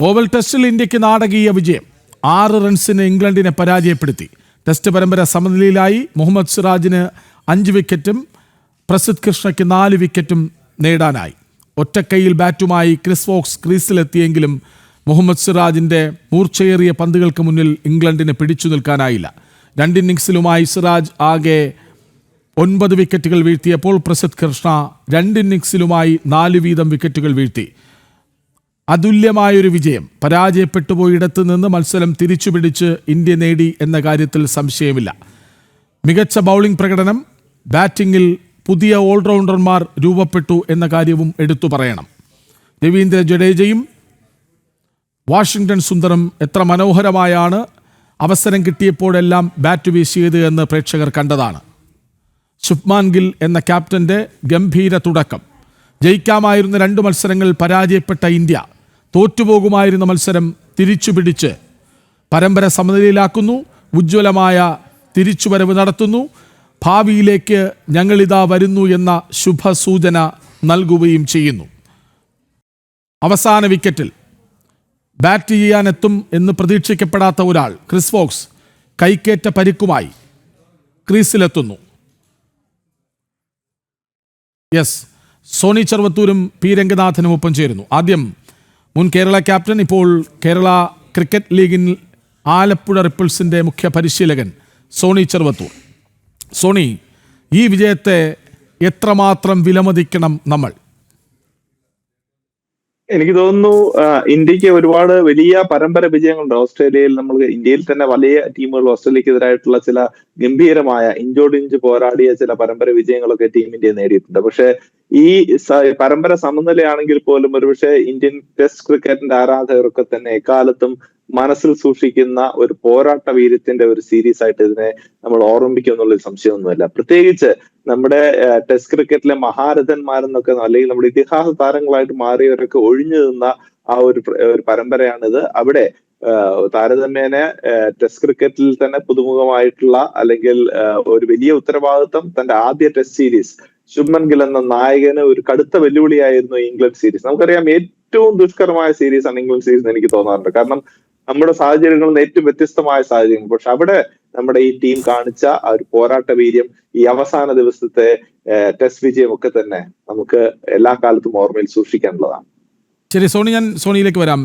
Oval ടെസ്റ്റിൽ ഇന്ത്യയ്ക്ക് നാടകീയ വിജയം. ആറ് റൺസിന് ഇംഗ്ലണ്ടിനെ പരാജയപ്പെടുത്തി. ടെസ്റ്റ് പരമ്പര സമനിലയിലായി മുഹമ്മദ് സിറാജിന് അഞ്ച് വിക്കറ്റും പ്രസിദ്ധ് കൃഷ്ണയ്ക്ക് നാല് വിക്കറ്റും നേടാനായി. ഒറ്റക്കൈയിൽ ബാറ്റുമായി ക്രിസ് വോക്സ് ക്രീസിലെത്തിയെങ്കിലും മുഹമ്മദ് സിറാജിന്റെ മൂർച്ചയേറിയ പന്തുകൾക്ക് മുന്നിൽ ഇംഗ്ലണ്ടിന് പിടിച്ചു നിൽക്കാനായില്ല. രണ്ട് ഇന്നിംഗ്സിലുമായി സിറാജ് ആകെ ഒൻപത് വിക്കറ്റുകൾ വീഴ്ത്തിയപ്പോൾ പ്രസിദ്ധ് കൃഷ്ണ രണ്ട് ഇന്നിംഗ്സിലുമായി നാല് വീതം വിക്കറ്റുകൾ വീഴ്ത്തി. അതുല്യമായൊരു വിജയം. പരാജയപ്പെട്ടു പരാജയപ്പെട്ടുപോയിടത്ത് നിന്ന് മത്സരം തിരിച്ചുപിടിച്ച് ഇന്ത്യ നേടി എന്ന കാര്യത്തിൽ സംശയമില്ല. മികച്ച ബൗളിംഗ് പ്രകടനം ബാറ്റിംഗിൽ പുതിയ ഓൾറൗണ്ടർമാർ രൂപപ്പെട്ടു എന്ന കാര്യവും എടുത്തു പറയണം. രവീന്ദ്ര ജഡേജയും വാഷിംഗ്ടൺ സുന്ദറും എത്ര മനോഹരമായാണ് അവസരം കിട്ടിയപ്പോഴെല്ലാം ബാറ്റ് വീശിയത് എന്ന് പ്രേക്ഷകർ കണ്ടതാണ്. ശുഭ്മാൻ ഗിൽ എന്ന ക്യാപ്റ്റന്റെ ഗംഭീര തുടക്കം. ജയിക്കാമായിരുന്ന രണ്ട് മത്സരങ്ങൾ പരാജയപ്പെട്ട ഇന്ത്യ തോറ്റുപോകുമായിരുന്ന മത്സരം തിരിച്ചു പിടിച്ച് പരമ്പര സമനിലയിലാക്കുന്നു. ഉജ്ജ്വലമായ തിരിച്ചുവരവ് നടത്തുന്നു. ഭാവിയിലേക്ക് ഞങ്ങളിതാ വരുന്നു എന്ന ശുഭസൂചന നൽകുകയും ചെയ്യുന്നു. അവസാന വിക്കറ്റിൽ ബാറ്റ് ചെയ്യാനെത്തും എന്ന് പ്രതീക്ഷിക്കപ്പെടാത്ത ഒരാൾ ക്രിസ് ഫോക്സ് കൈക്കേറ്റ പരിക്കുമായി ക്രീസിലെത്തുന്നു. യെസ് സോണി ചെറുവത്തൂരും പി രംഗനാഥനും ഒപ്പം ചേരുന്നു. ആദ്യം മുൻ കേരള ക്യാപ്റ്റൻ ഇപ്പോൾ കേരള ക്രിക്കറ്റ് ലീഗിൽ ആലപ്പുഴ റിപ്പിൾസിന്റെ മുഖ്യ പരിശീലകൻ സോണി ചെറുവത്തൂർ. സോണി ഈ വിജയത്തെ എത്രമാത്രം വിലമതിക്കണം നമ്മൾ? എനിക്ക് തോന്നുന്നു ഇന്ത്യയ്ക്ക് ഒരുപാട് വലിയ പരമ്പര വിജയങ്ങളുണ്ട്. ഓസ്ട്രേലിയയിൽ നമ്മൾ ഇന്ത്യയിൽ തന്നെ വലിയ ടീമുകൾ ഓസ്ട്രേലിയക്കെതിരായിട്ടുള്ള ചില ഗംഭീരമായ ഇഞ്ചോടിഞ്ച് പോരാടിയ ചില പരമ്പര വിജയങ്ങളൊക്കെ ടീം ഇന്ത്യ നേടിയിട്ടുണ്ട്. പക്ഷെ ഈ പരമ്പര സമനിലയാണെങ്കിൽ പോലും ഒരുപക്ഷെ ഇന്ത്യൻ ടെസ്റ്റ് ക്രിക്കറ്റിന്റെ ആരാധകരൊക്കെ തന്നെ എക്കാലത്തും മനസ്സിൽ സൂക്ഷിക്കുന്ന ഒരു പോരാട്ട വീര്യത്തിന്റെ ഒരു സീരീസ് ആയിട്ട് ഇതിനെ നമ്മൾ ഓർമ്മിക്കും എന്നുള്ളൊരു സംശയമൊന്നുമില്ല. പ്രത്യേകിച്ച് നമ്മുടെ ടെസ്റ്റ് ക്രിക്കറ്റിലെ മഹാരഥന്മാരെന്നൊക്കെ അല്ലെങ്കിൽ നമ്മുടെ ഇതിഹാസ താരങ്ങളായിട്ട് മാറിയവരൊക്കെ ഒഴിഞ്ഞു നിന്ന ആ ഒരു ഒരു പരമ്പരയാണിത്. അവിടെ താരതമ്യേന ടെസ്റ്റ് ക്രിക്കറ്റിൽ തന്നെ പുതുമുഖമായിട്ടുള്ള അല്ലെങ്കിൽ ഒരു വലിയ ഉത്തരവാദിത്വം തന്റെ ആദ്യ ടെസ്റ്റ് സീരീസ് ശുഭ്മൻ ഗിൽ എന്ന നായകന് ഒരു കടുത്ത വെല്ലുവിളിയായിരുന്നു ഇംഗ്ലണ്ട് സീരീസ് നമുക്കറിയാം ഏറ്റവും ദുഷ്കരമായ സീരീസ് ആണ് ഇംഗ്ലണ്ട് സീരീസ് എന്ന് എനിക്ക് തോന്നാറുണ്ട്. കാരണം നമ്മുടെ സാഹചര്യങ്ങളിൽ നിന്ന് ഏറ്റവും വ്യത്യസ്തമായ സാഹചര്യങ്ങൾ. പക്ഷെ അവിടെ നമ്മുടെ ഈ ടീം കാണിച്ച ആ ഒരു പോരാട്ട വീര്യം ഈ അവസാന ദിവസത്തെ ടെസ്റ്റ് വിജയം ഒക്കെ തന്നെ നമുക്ക് എല്ലാ കാലത്തും ഓർമ്മയിൽ സൂക്ഷിക്കാനുള്ളതാണ്. ശരി സോണി ഞാൻ സോണിയിലേക്ക് വരാം.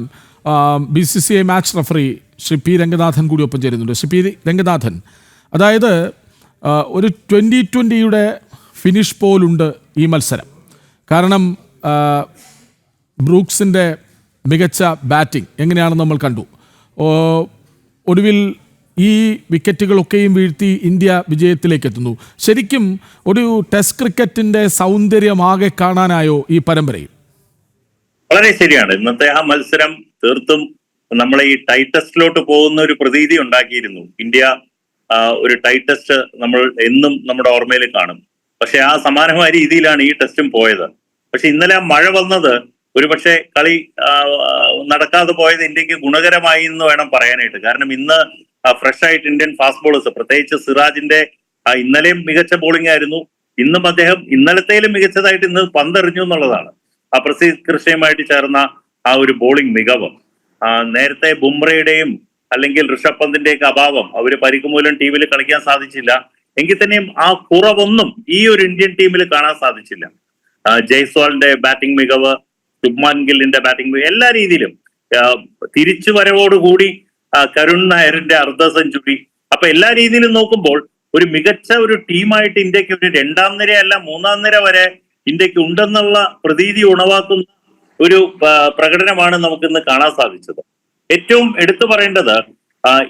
B C C I match referee Shri P Ranganathan കൂടി ഒപ്പം ചേരുന്നുണ്ട്. ശ്രീ പി രംഗനാഥൻ അതായത് ഒരു ട്വന്റി ട്വന്റിയുടെ ഫിനിഷ് പോലുണ്ട് ഈ മത്സരം. കാരണം ബ്രൂക്സിന്റെ മികച്ച ബാറ്റിംഗ് എങ്ങനെയാണെന്ന് നമ്മൾ കണ്ടു. ഒടുവിൽ ഈ വിക്കറ്റുകളൊക്കെയും വീഴ്ത്തി ഇന്ത്യ വിജയത്തിലേക്ക് എത്തുന്നു ശരിക്കും ഒരു ടെസ്റ്റ് ക്രിക്കറ്റിന്റെ സൗന്ദര്യമാകെ കാണാനായോ ഈ പരമ്പരയിൽ? വളരെ ശരിയാണ്. ഇന്നത്തെ ആ മത്സരം തീർത്തും നമ്മളെ ഈ ടൈറ്റസ്റ്റിലോട്ട് പോകുന്ന ഒരു പ്രതീതി ഉണ്ടാക്കിയിരുന്നു. ഇന്ത്യ ഒരു ടൈറ്റസ്റ്റ് നമ്മൾ എന്നും നമ്മുടെ ഓർമ്മയിൽ കാണും. പക്ഷെ ആ സമാനമായ രീതിയിലാണ് ഈ ടെസ്റ്റും പോയത്. പക്ഷെ ഇന്നലെ മഴ വന്നത് ഒരുപക്ഷെ കളി നടക്കാതെ പോയത് ഇന്ത്യയ്ക്ക് ഗുണകരമായി എന്ന് വേണം പറയാനായിട്ട്. കാരണം ഇന്ന് ഫ്രഷ് ആയിട്ട് ഇന്ത്യൻ ഫാസ്റ്റ് ബോളേഴ്സ് പ്രത്യേകിച്ച് സിറാജിന്റെ ഇന്നലെയും മികച്ച ബോളിംഗ് ആയിരുന്നു. ഇന്നും അദ്ദേഹം ഇന്നലത്തേലും മികച്ചതായിട്ട് ഇന്ന് പന്തെറിഞ്ഞു എന്നുള്ളതാണ്. ആ പ്രസീദ് കൃഷ്ണയുമായിട്ട് ചേർന്ന ആ ഒരു ബോളിംഗ് മികവ് നേരത്തെ ബുംറയുടെയും അല്ലെങ്കിൽ ഋഷഭ് പന്തിന്റെയൊക്കെ അഭാവം അവർ പരിക്ക് മൂലം ടീമിൽ കളിക്കാൻ സാധിച്ചില്ല. എങ്കിൽ തന്നെയും ആ കുറവൊന്നും ഈ ഒരു ഇന്ത്യൻ ടീമിൽ കാണാൻ സാധിച്ചില്ല. ജയ്സ്വാളിന്റെ ബാറ്റിംഗ് മികവ് ശുഭ്മാൻ ഗില്ലിന്റെ ബാറ്റിംഗ് മികവ് എല്ലാ രീതിയിലും തിരിച്ചു വരവോടുകൂടി കരുൺ നായരിന്റെ അർദ്ധ സെഞ്ചുറി അപ്പൊ എല്ലാ രീതിയിലും നോക്കുമ്പോൾ ഒരു മികച്ച ഒരു ടീമായിട്ട് ഇന്ത്യയ്ക്ക് ഒരു രണ്ടാം നിരയല്ല മൂന്നാം നിര വരെ ഇന്ത്യയ്ക്ക് ഉണ്ടെന്നുള്ള പ്രതീതി ഉണവാക്കുന്ന ഒരു പ്രകടനമാണ് നമുക്കിന്ന് കാണാൻ സാധിച്ചത്. ഏറ്റവും എടുത്തു പറയേണ്ടത്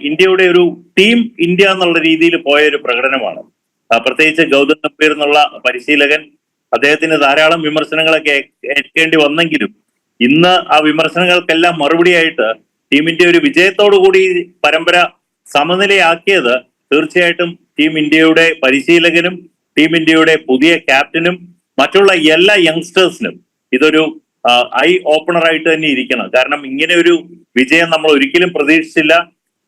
ഇന്ത്യയുടെ ഒരു ടീം ഇന്ത്യ എന്നുള്ള രീതിയിൽ പോയ ഒരു പ്രകടനമാണ്. പ്രത്യേകിച്ച് ഗൗതം ഗംഭീർ എന്നുള്ള പരിശീലകൻ അദ്ദേഹത്തിന് ധാരാളം വിമർശനങ്ങളൊക്കെ ഏൽക്കേണ്ടി വന്നെങ്കിലും ഇന്ന് ആ വിമർശനങ്ങൾക്കെല്ലാം മറുപടിയായിട്ട് ടീം ഇന്ത്യ ഒരു വിജയത്തോടു കൂടി പരമ്പര സമനിലയാക്കിയത് തീർച്ചയായിട്ടും ടീം ഇന്ത്യയുടെ പരിശീലകനും ടീം ഇന്ത്യയുടെ പുതിയ ക്യാപ്റ്റനും മറ്റുള്ള എല്ലാ യങ്സ്റ്റേഴ്സിനും ഇതൊരു ഐ ഓപ്പണറായിട്ട് തന്നെ ഇരിക്കണം. കാരണം ഇങ്ങനെ ഒരു വിജയം നമ്മൾ ഒരിക്കലും പ്രതീക്ഷിച്ചില്ല.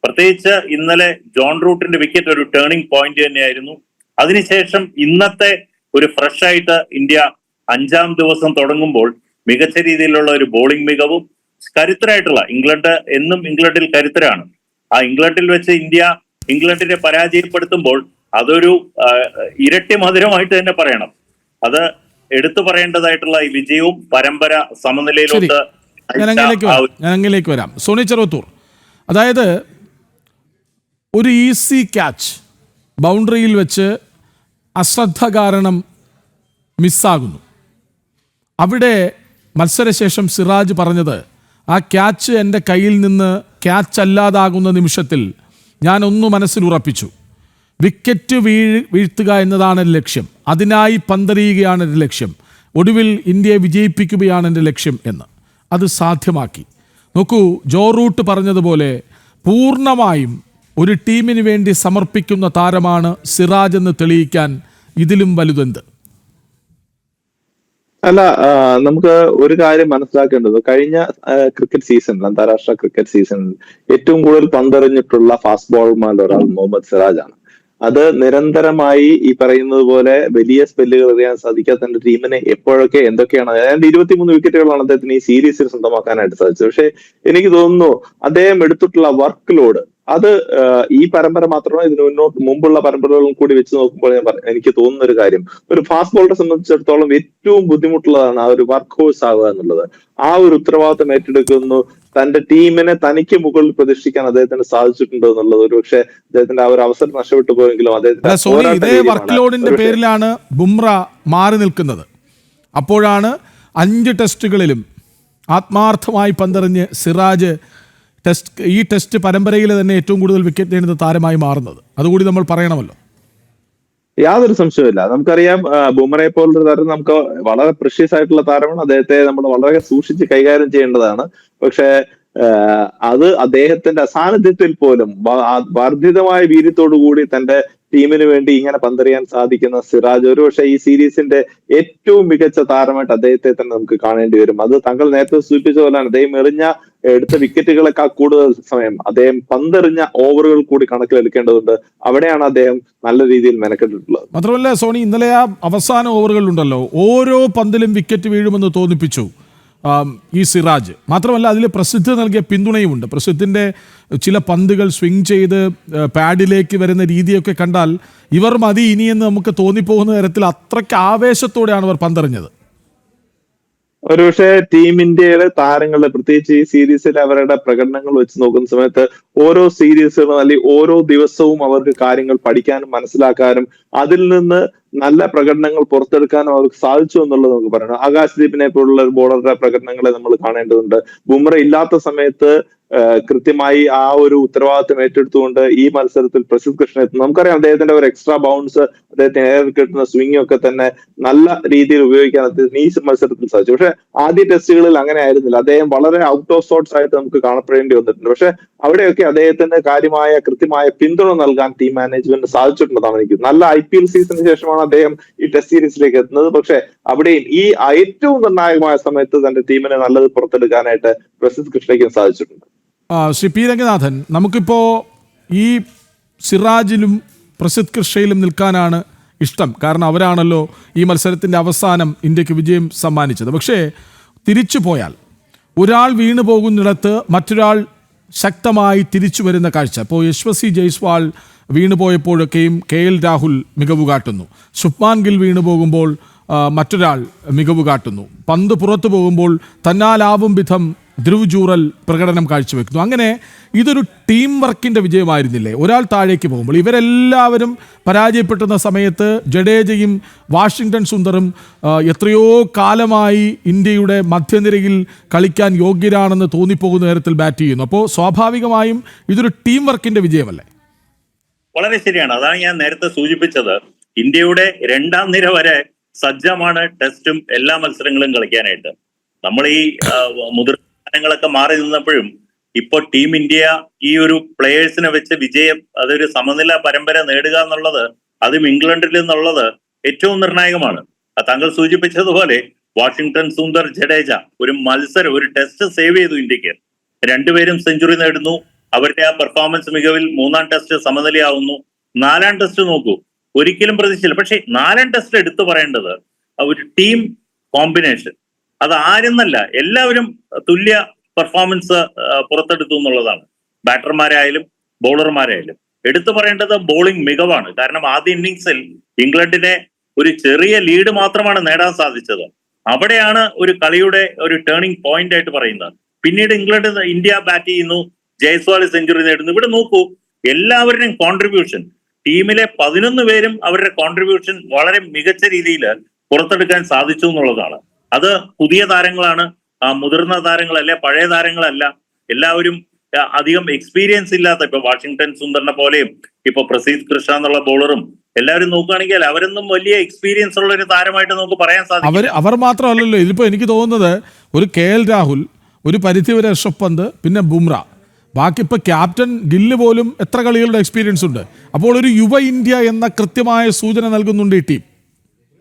പ്രത്യേകിച്ച് ഇന്നലെ ജോൺ റൂട്ടിന്റെ വിക്കറ്റ് ഒരു ടേണിംഗ് പോയിന്റ് തന്നെയായിരുന്നു. അതിനുശേഷം ഇന്നത്തെ ഒരു ഫ്രഷ് ആയിട്ട് ഇന്ത്യ അഞ്ചാം ദിവസം തുടങ്ങുമ്പോൾ മികച്ച രീതിയിലുള്ള ഒരു ബോളിംഗ് മികവും കരുത്തരായിട്ടുള്ള ഇംഗ്ലണ്ട് എന്നും ഇംഗ്ലണ്ടിൽ കരുത്തരാണ്. ആ ഇംഗ്ലണ്ടിൽ വെച്ച് ഇന്ത്യ ഇംഗ്ലണ്ടിനെ പരാജയപ്പെടുത്തുമ്പോൾ അതൊരു ഇരട്ടി മധുരമായിട്ട് തന്നെ പറയണം. അത് എടുത്തു പറയേണ്ടതായിട്ടുള്ള ഈ വിജയവും പരമ്പര സമനിലയിലോട്ട് ഞാൻ അങ്ങയിലേക്ക് വരാം. സോണി ചെറുത്തൂർ അതായത് ഒരു ഈസി ക്യാച്ച് ബൗണ്ടറിയിൽ വെച്ച് അശ്രദ്ധ കാരണം മിസ്സാകുന്നു. അവിടെ മത്സരശേഷം സിറാജ് പറഞ്ഞത് ആ ക്യാച്ച് എന്റെ കയ്യിൽ നിന്ന് ക്യാച്ച് അല്ലാതാകുന്ന നിമിഷത്തിൽ ഞാൻ ഒന്ന് മനസ്സിൽ ഉറപ്പിച്ചു. വിക്കറ്റ് വീഴ് വീഴ്ത്തുക എന്നതാണ് എന്റെ ലക്ഷ്യം. അതിനായി പന്തറിയുകയാണ് എന്റെ ലക്ഷ്യം. ഒടുവിൽ ഇന്ത്യയെ വിജയിപ്പിക്കുകയാണ് എന്റെ ലക്ഷ്യം എന്ന്. അത് സാധ്യമാക്കി. നോക്കൂ ജോ റൂട്ട് പറഞ്ഞതുപോലെ പൂർണമായും ഒരു ടീമിന് വേണ്ടി സമർപ്പിക്കുന്ന താരമാണ് സിറാജ് എന്ന് തെളിയിക്കാൻ ഇതിലും വലുതെന്ത്? അല്ല നമുക്ക് ഒരു കാര്യം മനസ്സിലാക്കേണ്ടത്. കഴിഞ്ഞ ക്രിക്കറ്റ് സീസണിൽ അന്താരാഷ്ട്ര ക്രിക്കറ്റ് സീസണിൽ ഏറ്റവും കൂടുതൽ പന്തെറിഞ്ഞിട്ടുള്ള ഫാസ്റ്റ് ബോളർമാരിൽ ഒരാൾ മുഹമ്മദ് സിറാജ് ആണ്. അത് നിരന്തരമായി ഈ പറയുന്നത് പോലെ വലിയ സ്പെല്ലുകൾ എറിയാൻ സാധിക്കാത്ത തന്റെ ടീമിനെ എപ്പോഴൊക്കെ എന്തൊക്കെയാണ് അതായത് ഇരുപത്തിമൂന്ന് വിക്കറ്റുകളാണ് അദ്ദേഹത്തിന് ഈ സീരീസിൽ സ്വന്തമാക്കാനായിട്ട് സാധിച്ചത്. പക്ഷെ എനിക്ക് തോന്നുന്നു അദ്ദേഹം എടുത്തിട്ടുള്ള വർക്ക് ലോഡ് അത് ഈ പരമ്പര മാത്രമല്ല ഇതിന് മുന്നോട്ട് മുമ്പുള്ള പരമ്പരകളും കൂടി വെച്ച് നോക്കുമ്പോൾ ഞാൻ പറഞ്ഞു എനിക്ക് തോന്നുന്ന ഒരു കാര്യം. ഒരു ഫാസ്റ്റ് ബോളറെ സംബന്ധിച്ചിടത്തോളം ഏറ്റവും ബുദ്ധിമുട്ടുള്ളതാണ് ആ ഒരു വർക്ക് ഹോഴ്സ് ആവുക എന്നുള്ളത്. ആ ഒരു ഉത്തരവാദിത്തം ഏറ്റെടുക്കുന്നു. തന്റെ ടീമിനെ തനിക്ക് മുകളിൽ പ്രതിഷ്ഠിക്കാൻ അദ്ദേഹത്തിന് സാധിച്ചിട്ടുണ്ട് എന്നുള്ളത് ഒരു പക്ഷേ അദ്ദേഹത്തിന്റെ ആ ഒരു അവസരം നഷ്ടപ്പെട്ടു പോയെങ്കിലും അദ്ദേഹത്തിന്റെ ഇതേ വർക്ക് ലോഡിന്റെ പേരിലാണ് ബുംറ മാറി നിൽക്കുന്നത്. അപ്പോഴാണ് അഞ്ച് ടെസ്റ്റുകളിലും ആത്മാർത്ഥമായി പന്തെറിഞ്ഞ് സിറാജ് ടെസ്റ്റ് ഈ ടെസ്റ്റ് പരമ്പരയിൽ തന്നെ ഏറ്റവും കൂടുതൽ വിക്കറ്റ് നേടുന്ന താരമായി മാറുന്നത്. അതുകൂടി നമ്മൾ പറയണമല്ലോ. യാതൊരു സംശയമില്ല നമുക്കറിയാം ബുമറയെ പോലുള്ള താരം നമുക്ക് വളരെ പ്രഷ്യസ് ആയിട്ടുള്ള താരമാണ്. അദ്ദേഹത്തെ നമ്മൾ വളരെ സൂക്ഷിച്ച് കൈകാര്യം ചെയ്യേണ്ടതാണ്. പക്ഷേ അത് അദ്ദേഹത്തിന്റെ അസാന്നിധ്യത്തിൽ പോലും വർദ്ധിതമായ വീര്യത്തോടു കൂടി തന്റെ ടീമിന് വേണ്ടി ഇങ്ങനെ പന്തെറിയാൻ സാധിക്കുന്ന സിറാജ്. ഒരുപക്ഷെ ഈ സീരീസിന്റെ ഏറ്റവും മികച്ച താരമായിട്ട് അദ്ദേഹത്തെ തന്നെ നമുക്ക് കാണേണ്ടി വരും. അത് താങ്കൾ നേരത്തെ സൂചിപ്പിച്ച പോലെയാണ് അദ്ദേഹം എറിഞ്ഞ എടുത്ത വിക്കറ്റുകളെക്കാൾ കൂടുതൽ സമയം അദ്ദേഹം പന്തെറിഞ്ഞ ഓവറുകൾ കൂടി കണക്കിലെടുക്കേണ്ടതുണ്ട്. അവിടെയാണ് അദ്ദേഹം നല്ല രീതിയിൽ മെനക്കെട്ടിട്ടുള്ളത്. മാത്രമല്ല സോണി ഇന്നലെ ആ അവസാന ഉണ്ടല്ലോ ഓരോ പന്തിലും വിക്കറ്റ് വീഴുമെന്ന് തോന്നിപ്പിച്ചു. ഈ സിറാജ്. മാത്രമല്ല അതിൽ പ്രസിദ്ധ നൽകിയ പിന്തുണയുമുണ്ട്. പ്രസിദ്ധിന്റെ ചില പന്തുകൾ സ്വിങ് ചെയ്ത് പാഡിലേക്ക് വരുന്ന രീതിയൊക്കെ കണ്ടാൽ ഇവർ മതി ഇനിയെന്ന് നമുക്ക് തോന്നിപ്പോകുന്ന തരത്തിൽ അത്രയ്ക്ക് ആവേശത്തോടെയാണ് അവർ പന്തെറിഞ്ഞത്. ഒരുപക്ഷെ ടീം ഇന്ത്യയിലെ താരങ്ങളുടെ പ്രത്യേകിച്ച് ഈ സീരീസിൽ അവരുടെ പ്രകടനങ്ങൾ വെച്ച് നോക്കുന്ന സമയത്ത് ഓരോ സീരീസുകളും അല്ലെങ്കിൽ ഓരോ ദിവസവും അവർക്ക് കാര്യങ്ങൾ പഠിക്കാനും മനസ്സിലാക്കാനും അതിൽ നിന്ന് നല്ല പ്രകടനങ്ങൾ പുറത്തെടുക്കാനും അവർക്ക് സാധിച്ചു എന്നുള്ളത് നമുക്ക് പറയണം. ആകാശദീപിനെ പോലുള്ള ഒരു ബോളറുടെ പ്രകടനങ്ങളെ നമ്മൾ കാണേണ്ടതുണ്ട്. ബുംറ ഇല്ലാത്ത സമയത്ത് കൃത്യമായി ആ ഒരു ഉത്തരവാദിത്വം ഏറ്റെടുത്തുകൊണ്ട് ഈ മത്സരത്തിൽ പ്രസിദ്ധ് കൃഷ്ണൻ എത്തുന്നു. നമുക്കറിയാം അദ്ദേഹത്തിന്റെ ഒരു എക്സ്ട്രാ ബൗൺസ് അദ്ദേഹത്തിന് ഏറെ കിട്ടുന്ന സ്വിംഗ് ഒക്കെ തന്നെ നല്ല രീതിയിൽ ഉപയോഗിക്കാൻ അദ്ദേഹത്തിന് ഈ മത്സരത്തിൽ സാധിച്ചു. പക്ഷെ ആദ്യ ടെസ്റ്റുകളിൽ അങ്ങനെ ആയിരുന്നില്ല. അദ്ദേഹം വളരെ ഔട്ട് ഓഫ് സോർട്സ് ആയിട്ട് നമുക്ക് കാണപ്പെടേണ്ടി വന്നിട്ടുണ്ട്. പക്ഷെ അവിടെയൊക്കെ അദ്ദേഹത്തിന് കാര്യമായ കൃത്യമായ പിന്തുണ നൽകാൻ ടീം മാനേജ്മെന്റ് സാധിച്ചിട്ടുണ്ടെന്നാണ് എനിക്ക് നല്ല ഐ പി എൽ സീസണിന് ശേഷമാണ് അദ്ദേഹം ഈ ടെസ്റ്റ് സീരീസിലേക്ക് എത്തുന്നത്. പക്ഷെ അവിടെയും ഈ ഏറ്റവും നിർണായകമായ സമയത്ത് തന്റെ ടീമിനെ നല്ലത് പുറത്തെടുക്കാനായിട്ട് പ്രസിദ്ധ് കൃഷ്ണയ്ക്കും സാധിച്ചിട്ടുണ്ട്. ശ്രീ പി രംഗനാഥൻ നമുക്കിപ്പോൾ ഈ സിറാജിലും പ്രസിദ്ധ് കൃഷയിലും നിൽക്കാനാണ് ഇഷ്ടം. കാരണം അവരാണല്ലോ ഈ മത്സരത്തിന്റെ അവസാനം ഇന്ത്യയ്ക്ക് വിജയം സമ്മാനിച്ചത്. പക്ഷേ തിരിച്ചു പോയാൽ ഒരാൾ വീണു പോകുന്നിടത്ത് മറ്റൊരാൾ ശക്തമായി തിരിച്ചു വരുന്ന കാഴ്ച. ഇപ്പോൾ യശ്വസി ജയ്സ്വാൾ വീണു പോയപ്പോഴൊക്കെയും കെ എൽ രാഹുൽ മികവ് കാട്ടുന്നു ശുഭ്മാൻ ഗിൽ വീണു പോകുമ്പോൾ മറ്റൊരാൾ മികവ് കാട്ടുന്നു. പന്ത് പുറത്തു പോകുമ്പോൾ തന്നാലാവും വിധം ധ്രുവ് ജൂറൽ പ്രകടനം കാഴ്ചവെക്കുന്നു. അങ്ങനെ ഇതൊരു ടീം വർക്കിന്റെ വിജയമായിരുന്നില്ലേ? ഒരാൾ താഴേക്ക് പോകുമ്പോൾ ഇവരെല്ലാവരും പരാജയപ്പെട്ടുന്ന സമയത്ത് ജഡേജയും വാഷിങ്ടൺ സുന്ദറും എത്രയോ കാലമായി ഇന്ത്യയുടെ മധ്യനിരയിൽ കളിക്കാൻ യോഗ്യരാണെന്ന് തോന്നിപ്പോകുന്ന നേരത്തിൽ ബാറ്റ് ചെയ്യുന്നു. അപ്പോൾ സ്വാഭാവികമായും ഇതൊരു ടീം വർക്കിന്റെ വിജയമല്ലേ? വളരെ ശരിയാണ്. അതാണ് ഞാൻ നേരത്തെ സൂചിപ്പിച്ചത്. ഇന്ത്യയുടെ രണ്ടാം നിര വരെ സജ്ജമാണ് ടെസ്റ്റും എല്ലാ മത്സരങ്ങളും കളിക്കാനായിട്ട്. നമ്മൾ ഈ മുതിർന്ന മാറി നിന്നപ്പോഴും ഇപ്പോൾ ടീം ഇന്ത്യ ഈ ഒരു പ്ലേയേഴ്സിനെ വെച്ച് വിജയം അതൊരു സമനില പരമ്പര നേടുക എന്നുള്ളത് അതും ഇംഗ്ലണ്ടിൽ നിന്നുള്ളത് ഏറ്റവും നിർണായകമാണ്. താങ്കൾ സൂചിപ്പിച്ചതുപോലെ വാഷിങ്ടൺ സുന്ദർ ജഡേജ ഒരു മത്സരം ഒരു ടെസ്റ്റ് സേവ് ചെയ്തു ഇന്ത്യയ്ക്ക്. രണ്ടുപേരും സെഞ്ചുറി നേടുന്നു. അവരുടെ ആ പെർഫോമൻസ് മികവിൽ മൂന്നാം ടെസ്റ്റ് സമനിലയാവുന്നു. നാലാം ടെസ്റ്റ് നോക്കൂ. ഒരിക്കലും പ്രതീക്ഷിച്ചില്ല. പക്ഷേ നാലൻ ടെസ്റ്റിൽ എടുത്തു പറയേണ്ടത് ഒരു ടീം കോമ്പിനേഷൻ അത് ആരെന്നല്ല എല്ലാവരും തുല്യ പെർഫോമൻസ് പുറത്തെടുത്തു എന്നുള്ളതാണ്. ബാറ്റർമാരായാലും ബൗളർമാരായാലും എടുത്തു പറയേണ്ടത് ബോളിംഗ് മികവാണ്. കാരണം ആദ്യ ഇന്നിങ്സിൽ ഇംഗ്ലണ്ടിനെ ഒരു ചെറിയ ലീഡ് മാത്രമാണ് നേടാൻ സാധിച്ചത്. അവിടെയാണ് ഒരു കളിയുടെ ഒരു ടേണിംഗ് പോയിന്റ് ആയിട്ട് പറയുന്നത്. പിന്നീട് ഇംഗ്ലണ്ട് ഇന്ത്യ ബാറ്റ് ചെയ്യുന്നു. ജയ്സ്വാൾ സെഞ്ചുറി നേടുന്നു. ഇവിടെ നോക്കൂ എല്ലാവരുടെയും കോൺട്രിബ്യൂഷൻ ടീമിലെ പതിനൊന്ന് പേരും അവരുടെ കോൺട്രിബ്യൂഷൻ വളരെ മികച്ച രീതിയിൽ പുറത്തെടുക്കാൻ സാധിച്ചു എന്നുള്ളതാണ്. അത് പുതിയ താരങ്ങളാണ് മുതിർന്ന താരങ്ങളല്ല പഴയ താരങ്ങളല്ല എല്ലാവരും അധികം എക്സ്പീരിയൻസ് ഇല്ലാത്ത ഇപ്പൊ വാഷിങ്ടൺ സുന്ദറിനെ പോലെയും ഇപ്പൊ പ്രസീത് കൃഷ്ണ എന്നുള്ള ബോളറും എല്ലാവരും നോക്കുകയാണെങ്കിൽ അവരൊന്നും വലിയ എക്സ്പീരിയൻസ് ഉള്ള ഒരു താരമായിട്ട് നമുക്ക് പറയാൻ സാധിക്കും അവർ അവർ മാത്രമല്ലല്ലോ ഇതിപ്പോ എനിക്ക് തോന്നുന്നത് ഒരു കെ എൽ രാഹുൽ ഒരു പരിധിവരെ ഋഷഭ് പന്ത് പിന്നെ ബുംറ. ബാക്കി ഇപ്പോൾ ക്യാപ്റ്റൻ ഗില്ല് പോലും എത്ര കളികളുടെ എക്സ്പീരിയൻസ് ഉണ്ട്? അപ്പോൾ ഒരു യുവ ഇന്ത്യ എന്ന കൃത്യമായ സൂചന നൽകുന്നുണ്ട് ഈ ടീം.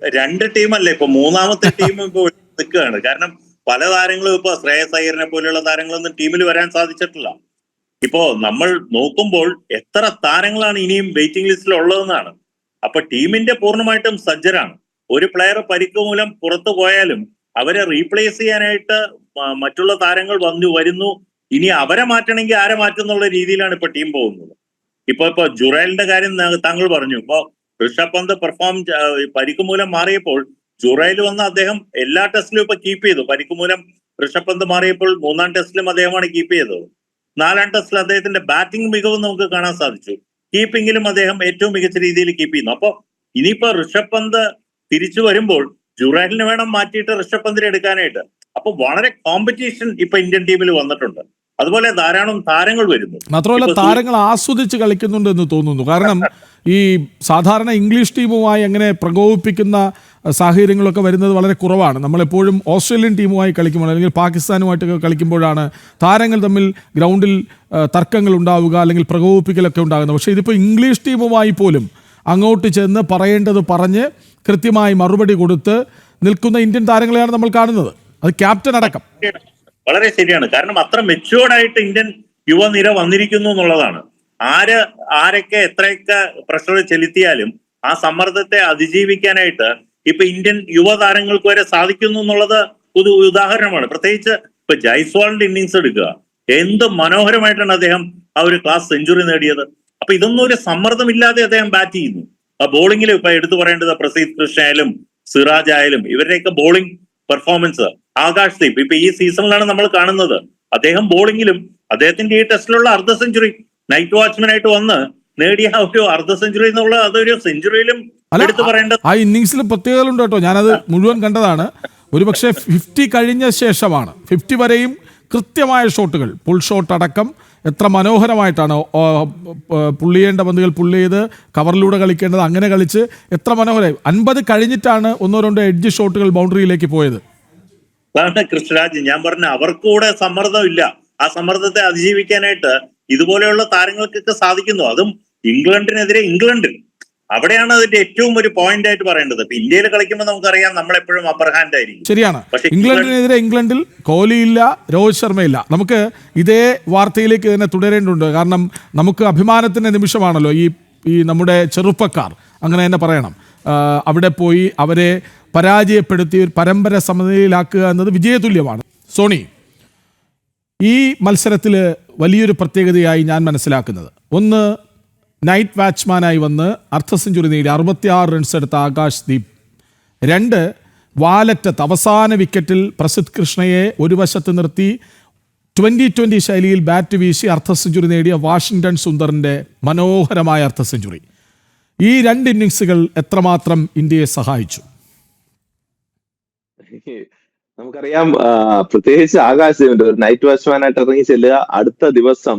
രണ്ട് ടീമല്ലേ? ഇപ്പൊ മൂന്നാമത്തെ ടീം ഇപ്പൊ നിൽക്കുകയാണ്. കാരണം പല താരങ്ങളും ഇപ്പൊ ശ്രേയസ് അയ്യറിനെ പോലെയുള്ള താരങ്ങളൊന്നും ടീമിൽ വരാൻ സാധിച്ചിട്ടില്ല. ഇപ്പോ നമ്മൾ നോക്കുമ്പോൾ എത്ര താരങ്ങളാണ് ഇനിയും വെയിറ്റിംഗ് ലിസ്റ്റിൽ ഉള്ളതെന്നാണ്. അപ്പൊ ടീമിന്റെ പൂർണമായിട്ടും സജ്ജരാണ്. ഒരു പ്ലെയർ പരിക്ക് മൂലം പുറത്തു പോയാലും അവരെ റീപ്ലേസ് ചെയ്യാനായിട്ട് മറ്റുള്ള താരങ്ങൾ വന്നു വരുന്നു ഇനി അവരെ മാറ്റണമെങ്കിൽ ആരെ മാറ്റുന്നുള്ള രീതിയിലാണ് ഇപ്പൊ ടീം പോകുന്നത്. ഇപ്പൊ ഇപ്പൊ ജുറൈലിന്റെ കാര്യം താങ്കൾ പറഞ്ഞു. ഇപ്പൊ ഋഷഭ് പന്ത് പെർഫോം പരിക്ക് മൂലം മാറിയപ്പോൾ ജുറൈൽ വന്ന് അദ്ദേഹം എല്ലാ ടെസ്റ്റിലും ഇപ്പൊ കീപ്പ് ചെയ്തു. പരിക്ക് മൂലം ഋഷഭ് പന്ത് മാറിയപ്പോൾ മൂന്നാം ടെസ്റ്റിലും അദ്ദേഹമാണ് കീപ്പ് ചെയ്തത്. നാലാം ടെസ്റ്റിൽ അദ്ദേഹത്തിന്റെ ബാറ്റിംഗ് മികവ് നമുക്ക് കാണാൻ സാധിച്ചു. കീപ്പിങ്ങിലും അദ്ദേഹം ഏറ്റവും മികച്ച രീതിയിൽ കീപ്പ് ചെയ്യുന്നു. അപ്പൊ ഇനിയിപ്പോ ഋഷഭ് പന്ത് തിരിച്ചു വരുമ്പോൾ ജുറൈലിനെ വേണം മാറ്റിയിട്ട് ഋഷഭ് പന്തിനെ എടുക്കാനായിട്ട്. അപ്പൊ വളരെ കോമ്പറ്റീഷൻ ഇപ്പൊ ഇന്ത്യൻ ടീമിൽ വന്നിട്ടുണ്ട്. അതുപോലെ ധാരാളം താരങ്ങൾ വരുന്നു. മാത്രമല്ല താരങ്ങൾ ആസ്വദിച്ച് കളിക്കുന്നുണ്ട് എന്ന് തോന്നുന്നു. കാരണം ഈ സാധാരണ ഇംഗ്ലീഷ് ടീമുമായി അങ്ങനെ പ്രകോപിപ്പിക്കുന്ന സാഹചര്യങ്ങളൊക്കെ വരുന്നത് വളരെ കുറവാണ്. നമ്മളെപ്പോഴും ഓസ്ട്രേലിയൻ ടീമുമായി കളിക്കുമ്പോൾ അല്ലെങ്കിൽ പാകിസ്ഥാനുമായിട്ടൊക്കെ കളിക്കുമ്പോഴാണ് താരങ്ങൾ തമ്മിൽ ഗ്രൗണ്ടിൽ തർക്കങ്ങൾ ഉണ്ടാവുക അല്ലെങ്കിൽ പ്രകോപിപ്പിക്കലൊക്കെ ഉണ്ടാകുന്നത്. പക്ഷേ ഇതിപ്പോൾ ഇംഗ്ലീഷ് ടീമുമായി പോലും അങ്ങോട്ട് ചെന്ന് പറയേണ്ടത് പറഞ്ഞ് കൃത്യമായി മറുപടി കൊടുത്ത് നിൽക്കുന്ന ഇന്ത്യൻ താരങ്ങളെയാണ് നമ്മൾ കാണുന്നത്. അത് ക്യാപ്റ്റൻ അടക്കം. വളരെ ശരിയാണ്. കാരണം അത്ര മെച്ചുവേർഡായിട്ട് ഇന്ത്യൻ യുവനിര വന്നിരിക്കുന്നു എന്നുള്ളതാണ്. ആര് ആരൊക്കെ എത്രയൊക്കെ പ്രഷർ ചെലുത്തിയാലും ആ സമ്മർദ്ദത്തെ അതിജീവിക്കാനായിട്ട് ഇപ്പൊ ഇന്ത്യൻ യുവതാരങ്ങൾക്ക് വരെ സാധിക്കുന്നു എന്നുള്ളത് ഒരു ഉദാഹരണമാണ്. പ്രത്യേകിച്ച് ഇപ്പൊ ജയ്സ്വാളിന്റെ ഇന്നിങ്സ് എടുക്കുക. എന്ത് മനോഹരമായിട്ടാണ് അദ്ദേഹം ആ ഒരു ക്ലാസ് സെഞ്ചുറി നേടിയത്. അപ്പൊ ഇതൊന്നും ഒരു സമ്മർദ്ദമില്ലാതെ അദ്ദേഹം ബാറ്റ് ചെയ്യുന്നു. ആ ബോളിംഗിൽ ഇപ്പൊ എടുത്തു പറയേണ്ടത് പ്രസീത് കൃഷ്ണ ആയാലും സിറാജ് ആയാലും ഇവരുടെയൊക്കെ ബോളിംഗ് പെർഫോമൻസ് ആകാശ് ദീപ്. ഇപ്പൊ ഈ സീസണിലാണ് നമ്മൾ കാണുന്നത്. അദ്ദേഹം ബോളിങ്ങിലും അദ്ദേഹത്തിന്റെ ഈ ടെസ്റ്റിലുള്ള അർദ്ധ സെഞ്ചുറി നൈറ്റ് വാച്ച്മാൻ ആയിട്ട് വന്ന് നേടിയ ഒരു അർദ്ധ സെഞ്ചുറി എന്നുള്ള അതൊരു സെഞ്ചുറിയിലും എടുത്തു ആ ഇന്നിങ്സിൽ പ്രത്യേകതകളുണ്ട് കേട്ടോ. ഞാനത് മുഴുവൻ കണ്ടതാണ്. ഒരുപക്ഷെ ഫിഫ്റ്റി കഴിഞ്ഞ ശേഷമാണ്. ഫിഫ്റ്റി വരെയും കൃത്യമായ ഷോട്ടുകൾ. പുൾ ഷോട്ട് അടക്കം എത്ര മനോഹരമായിട്ടാണ് പുള്ളിയേണ്ട പന്തുകൾ പുള്ളി ചെയ്ത് കവറിലൂടെ കളിക്കേണ്ടത് അങ്ങനെ കളിച്ച് എത്ര മനോഹരമായി അൻപത് കഴിഞ്ഞിട്ടാണ് ഒന്നോ രണ്ടോ എഡ്ജ് ഷോട്ടുകൾ ബൗണ്ടറിയിലേക്ക് പോയത്. അതാണ് കൃഷ്ണരാജ് ഞാൻ പറഞ്ഞ അവർക്കൂടെ സമ്മർദ്ദം ഇല്ല. ആ സമ്മർദ്ദത്തെ അതിജീവിക്കാനായിട്ട് ഇതുപോലെയുള്ള താരങ്ങൾക്കൊക്കെ സാധിക്കുന്നു. അതും ഇംഗ്ലണ്ടിനെതിരെ ഇംഗ്ലണ്ടിൽ. അവിടെയാണ് അതിന്റെ ഏറ്റവും ഒരു പോയിന്റ് ആയിട്ട് പറയേണ്ടത്. ഇപ്പൊ ഇന്ത്യയിൽ കളിക്കുമ്പോൾ നമുക്കറിയാം നമ്മളെപ്പോഴും അപ്പർ ഹാൻഡ് ആയിരിക്കും. ശരിയാണ്. ഇംഗ്ലണ്ടിനെതിരെ ഇംഗ്ലണ്ടിൽ കോഹ്ലിയില്ല രോഹിത് ശർമ്മയില്ല. നമുക്ക് ഇതേ വാർത്തയിലേക്ക് തന്നെ തുടരേണ്ടതുണ്ട്. കാരണം നമുക്ക് അഭിമാനത്തിന്റെ നിമിഷമാണല്ലോ ഈ ഈ നമ്മുടെ ചെറുപ്പക്കാർ. അങ്ങനെ തന്നെ പറയണം. അവിടെ പോയി അവരെ പരാജയപ്പെടുത്തി ഒരു പരമ്പര സമനിലയിലാക്കുക എന്നത് വിജയതുല്യമാണ്. സോണി ഈ മത്സരത്തിൽ വലിയൊരു പ്രത്യേകതയായി ഞാൻ മനസ്സിലാക്കുന്നത്. ഒന്ന് നൈറ്റ് വാച്ച്മാനായി വന്ന് അർദ്ധ സെഞ്ചുറി നേടി അറുപത്തിയാറ് റൺസ് എടുത്ത ആകാശ് ദീപ്. രണ്ട് വാലറ്റത്ത് അവസാന വിക്കറ്റിൽ പ്രസിദ്ധ് കൃഷ്ണയെ ഒരു വശത്ത് നിർത്തി ട്വന്റി ട്വന്റി ശൈലിയിൽ ബാറ്റ് വീശി അർദ്ധ സെഞ്ചുറി നേടിയ വാഷിങ്ടൺ സുന്ദറിന്റെ മനോഹരമായ അർദ്ധ സെഞ്ചുറി ഈ രണ്ട് ഇന്നിങ്സുകൾ എത്രമാത്രം ഇന്ത്യയെ സഹായിച്ചു? നമുക്കറിയാം പ്രത്യേകിച്ച് ആകാശ് നൈറ്റ് വാച്ച്മാനായിട്ട് ഇറങ്ങി ചെല്ലുക. അടുത്ത ദിവസം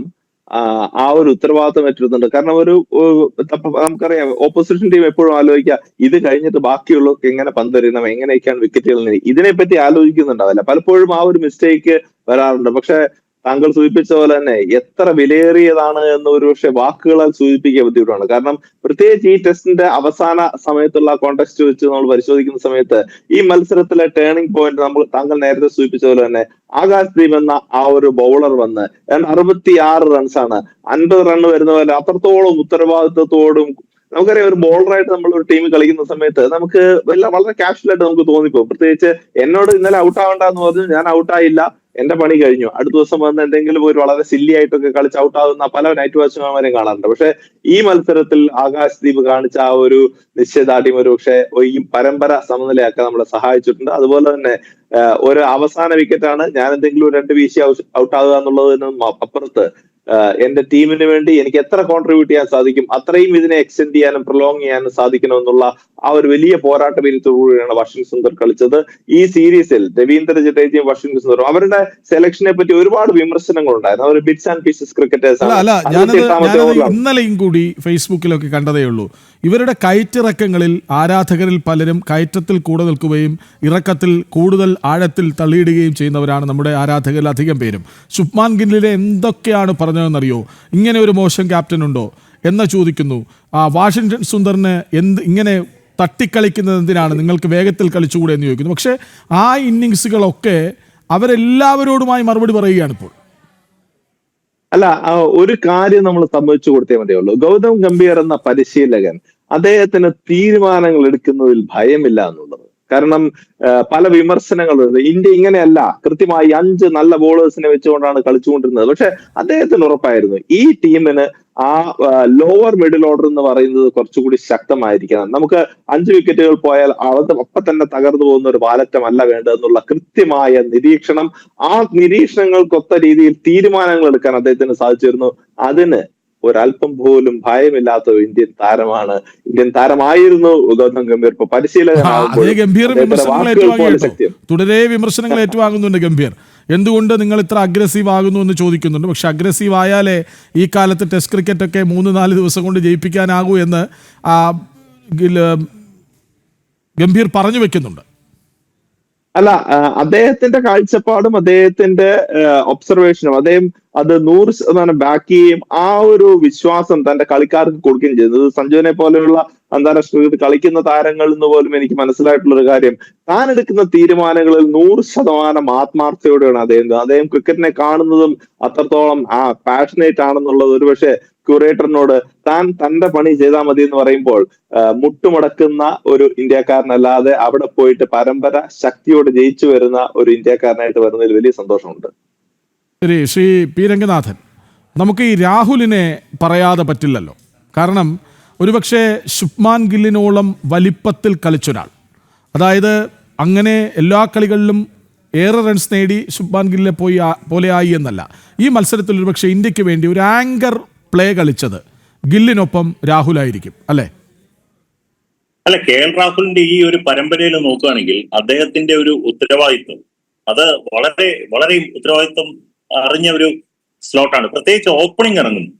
ആ, ഒരു ഉത്തരവാദിത്വം ഏറ്റെടുത്തുണ്ട് കാരണം ഒരു നമുക്കറിയാം ഓപ്പോസിഷൻ ടീം എപ്പോഴും ആലോചിക്കുക ഇത് കഴിഞ്ഞിട്ട് ബാക്കിയുള്ളവർക്ക് എങ്ങനെ പന്തെറിയണം എങ്ങനെയൊക്കെയാണ് വിക്കറ്റുകൾ ഇതിനെപ്പറ്റി ആലോചിക്കുന്നുണ്ടാവില്ല. പലപ്പോഴും ആ ഒരു മിസ്റ്റേക്ക് വരാറുണ്ട്. പക്ഷെ താങ്കൾ സൂചിപ്പിച്ച പോലെ തന്നെ എത്ര വിലയേറിയതാണ് എന്ന് ഒരു പക്ഷെ വാക്കുകളാൽ സൂചിപ്പിക്കാൻ ബുദ്ധിമുട്ടാണ്. കാരണം പ്രത്യേകിച്ച് ഈ ടെസ്റ്റിന്റെ അവസാന സമയത്തുള്ള കോണ്ടെക്സ്റ്റ് വെച്ച് നമ്മൾ പരിശോധിക്കുന്ന സമയത്ത് ഈ മത്സരത്തിലെ ടേണിംഗ് പോയിന്റ് നമ്മൾ താങ്കൾ നേരത്തെ സൂചിപ്പിച്ച പോലെ തന്നെ ആകാശ് ദീപ് എന്ന ആ ഒരു ബൗളർ വന്ന് ഏതാണ്ട് അറുപത്തി ആറ് റൺസാണ് അൻപത് റൺ വരുന്ന പോലെ അത്രത്തോളം ഉത്തരവാദിത്വത്തോടും നമുക്കറിയാം ഒരു ബോളറായിട്ട് നമ്മൾ ഒരു ടീം കളിക്കുന്ന സമയത്ത് നമുക്ക് എല്ലാം വളരെ കാഷ്വൽ ആയിട്ട് നമുക്ക് തോന്നിപ്പോകും. പ്രത്യേകിച്ച് എന്നോട് ഇന്നലെ ഔട്ട് ആവണ്ടെന്ന് പറഞ്ഞു ഞാൻ ഔട്ടായില്ല എന്റെ പണി കഴിഞ്ഞു. അടുത്ത ദിവസം വന്ന് എന്തെങ്കിലും ഒരു വളരെ സില്ലി ആയിട്ടൊക്കെ കളിച്ച് ഔട്ട് ആവുന്ന പല നൈറ്റ് വാച്ച്മാരെയും കാണാറുണ്ട്. പക്ഷെ ഈ മത്സരത്തിൽ ആകാശ് ദീപ് കാണിച്ച ആ ഒരു നിശ്ചയദാർഢ്യം ഒരു പക്ഷെ ഈ പരമ്പര സമനിലയാക്കാൻ നമ്മളെ സഹായിച്ചിട്ടുണ്ട്. അതുപോലെ തന്നെ ഒരു അവസാന വിക്കറ്റാണ് ഞാൻ എന്തെങ്കിലും രണ്ട് വീശി ഔട്ട് ആവുക എന്നുള്ളത് അപ്പുറത്ത് എന്റെ ടീമിന് വേണ്ടി എനിക്ക് എത്ര കോൺട്രിബ്യൂട്ട് ചെയ്യാൻ സാധിക്കും അത്രയും ഇതിനെ എക്സ്റ്റെൻഡ് ചെയ്യാനും പ്രൊലോങ് ചെയ്യാനും സാധിക്കണമെന്നുള്ള ആ ഒരു വലിയ പോരാട്ട വീര്യത്തോടുകൂടിയാണ് വർഷിൻ സുന്ദർ കളിച്ചത്. ഈ സീരീസിൽ രവീന്ദ്ര ജഡേജയും വർഷിൻ സുന്ദറും അവരുടെ സെലക്ഷനെ പറ്റി ഒരുപാട് വിമർശനങ്ങൾ ഉണ്ടായിരുന്നു അവർ ബിറ്റ്സ് ആൻഡ് പീസസ് ക്രിക്കറ്റേഴ്സ് ഇന്നലെയും കൂടി ഫേസ്ബുക്കിലൊക്കെ കണ്ടതേ ഉള്ളൂ. ഇവരുടെ കയറ്റിറക്കങ്ങളിൽ ആരാധകരിൽ പലരും കയറ്റത്തിൽ കൂടെ നിൽക്കുകയും ഇറക്കത്തിൽ കൂടുതൽ ആഴത്തിൽ തള്ളിയിടുകയും ചെയ്യുന്നവരാണ് നമ്മുടെ ആരാധകരിൽ അധികം പേരും. ശുഭ്മാൻ ഗില്ലിലെ എന്തൊക്കെയാണ് പറഞ്ഞതെന്നറിയോ? ഇങ്ങനെ ഒരു മോശം ക്യാപ്റ്റൻ ഉണ്ടോ? എന്ന് ചോദിക്കുന്നു. ആ വാഷിങ്ടൺ സുന്ദറിന് എന്ത് ഇങ്ങനെ തട്ടിക്കളിക്കുന്നത് എന്തിനാണ്? നിങ്ങൾക്ക് വേഗത്തിൽ കളിച്ചുകൂടെ എന്ന് ചോദിക്കുന്നു. പക്ഷേ ആ ഇന്നിങ്സുകളൊക്കെ അവരെല്ലാവരോടുമായി മറുപടി പറയുകയാണ് ഇപ്പോൾ അല്ല ഒരു കാര്യം നമ്മൾ സംഭവിച്ചു കൊടുത്തേ മതിയുള്ളൂ ഗൗതം ഗംഭീർ എന്ന പരിശീലകൻ അദ്ദേഹത്തിന് തീരുമാനങ്ങൾ എടുക്കുന്നതിൽ ഭയമില്ല എന്നുള്ളത്. കാരണം പല വിമർശനങ്ങളുണ്ട് ഇന്ത്യ ഇങ്ങനെയല്ല. കൃത്യമായി അഞ്ച് നല്ല ബോളേഴ്സിനെ വെച്ചുകൊണ്ടാണ് കളിച്ചുകൊണ്ടിരുന്നത്. പക്ഷെ അദ്ദേഹത്തിന് ഉറപ്പായിരുന്നു. ഈ ടീമിന് ആ ലോവർ മിഡിൽ ഓർഡർ എന്ന് പറയുന്നത് കുറച്ചുകൂടി ശക്തമായിരിക്കണം. നമുക്ക് അഞ്ച് വിക്കറ്റുകൾ പോയാൽ അത് ഒപ്പം തന്നെ തകർന്നു പോകുന്ന ഒരു വാലറ്റമല്ല വേണ്ടതെന്നുള്ള കൃത്യമായ നിരീക്ഷണം. ആ നിരീക്ഷണങ്ങൾക്കൊത്ത രീതിയിൽ തീരുമാനങ്ങൾ എടുക്കാൻ അദ്ദേഹത്തിന് സാധിച്ചിരുന്നു. അതിന് ഒരല്പം പോലും ഭയമില്ലാത്ത ഒരു ഇന്ത്യൻ താരമാണ്. ഇന്ത്യൻ താരമായിരുന്നു ഗൗതം ഗംഭീർ. ഇപ്പൊ പരിശീലകനാകുമ്പോൾ വിമർശനങ്ങൾ തുടരെ ഏറ്റുവാങ്ങുന്നുണ്ട് ഗംഭീർ. എന്തുകൊണ്ട് നിങ്ങൾ ഇത്ര അഗ്രസീവ് ആകുന്നു എന്ന് ചോദിക്കുന്നുണ്ട്. പക്ഷെ അഗ്രസീവ് ആയാലേ ഈ കാലത്ത് ടെസ്റ്റ് ക്രിക്കറ്റ് ഒക്കെ മൂന്ന് നാല് ദിവസം കൊണ്ട് ജയിപ്പിക്കാനാകൂ എന്ന് ആ, ഗംഭീർ പറഞ്ഞു വെക്കുന്നുണ്ട്. അല്ല അദ്ദേഹത്തിന്റെ കാഴ്ചപ്പാടും അദ്ദേഹത്തിന്റെ ഒബ്സർവേഷനും അദ്ദേഹം അത് നൂറ് ശതമാനം ബാക്ക് ചെയ്യും. ആ ഒരു വിശ്വാസം തന്റെ കളിക്കാർക്ക് കൊടുക്കുകയും ചെയ്യുന്നത് സഞ്ജുവിനെ പോലെയുള്ള അന്താരാഷ്ട്ര കളിക്കുന്ന താരങ്ങളിൽ നിന്ന് പോലും എനിക്ക് മനസ്സിലായിട്ടുള്ള ഒരു കാര്യം. താൻ എടുക്കുന്ന തീരുമാനങ്ങളിൽ നൂറ് ശതമാനം ആത്മാർത്ഥയോടെയാണ് അദ്ദേഹം അദ്ദേഹം ക്രിക്കറ്റിനെ കാണുന്നതും അത്രത്തോളം ആ പാഷനേറ്റ് ആണെന്നുള്ളത് ഒരുപക്ഷെ ക്യൂറേറ്ററിനോട് താൻ തന്റെ പണി ചെയ്താൽ മതി എന്ന് പറയുമ്പോൾ മുട്ടുമടക്കുന്ന ഒരു ഇന്ത്യക്കാരനല്ലാതെ അവിടെ പോയിട്ട് പരമ്പര ശക്തിയോട് ജയിച്ചു വരുന്ന ഒരു ഇന്ത്യക്കാരനായിട്ട് വരുന്നതിൽ വലിയ സന്തോഷമുണ്ട്. ശരി ശ്രീ പി രംഗനാഥൻ നമുക്ക് ഈ രാഹുലിനെ പറയാതെ പറ്റില്ലല്ലോ. കാരണം ഒരുപക്ഷെ ശുഭ്മാൻ ഗില്ലിനോളം വലിപ്പത്തിൽ കളിച്ചൊരാൾ. അതായത് അങ്ങനെ എല്ലാ കളികളിലും ഏറെ റൺസ് നേടി ശുഭ്മാൻ ഗില്ലിനെ പോയി പോലെയായി എന്നല്ല. ഈ മത്സരത്തിൽ ഒരുപക്ഷെ ഇന്ത്യയ്ക്ക് വേണ്ടി ഒരു ആങ്കർ പ്ലേ കളിച്ചത് ഗില്ലിനൊപ്പം രാഹുലായിരിക്കും അല്ലേ? അല്ല കെ എൽ രാഹുലിന്റെ ഈ ഒരു പരമ്പരയിൽ നോക്കുകയാണെങ്കിൽ അദ്ദേഹത്തിന്റെ ഒരു ഉത്തരവാദിത്വം അത് വളരെ വളരെ ഉത്തരവാദിത്വം അറിഞ്ഞ ഒരു സ്ലോട്ടാണ് പ്രത്യേകിച്ച് ഓപ്പണിംഗ് ഇറങ്ങുന്നു.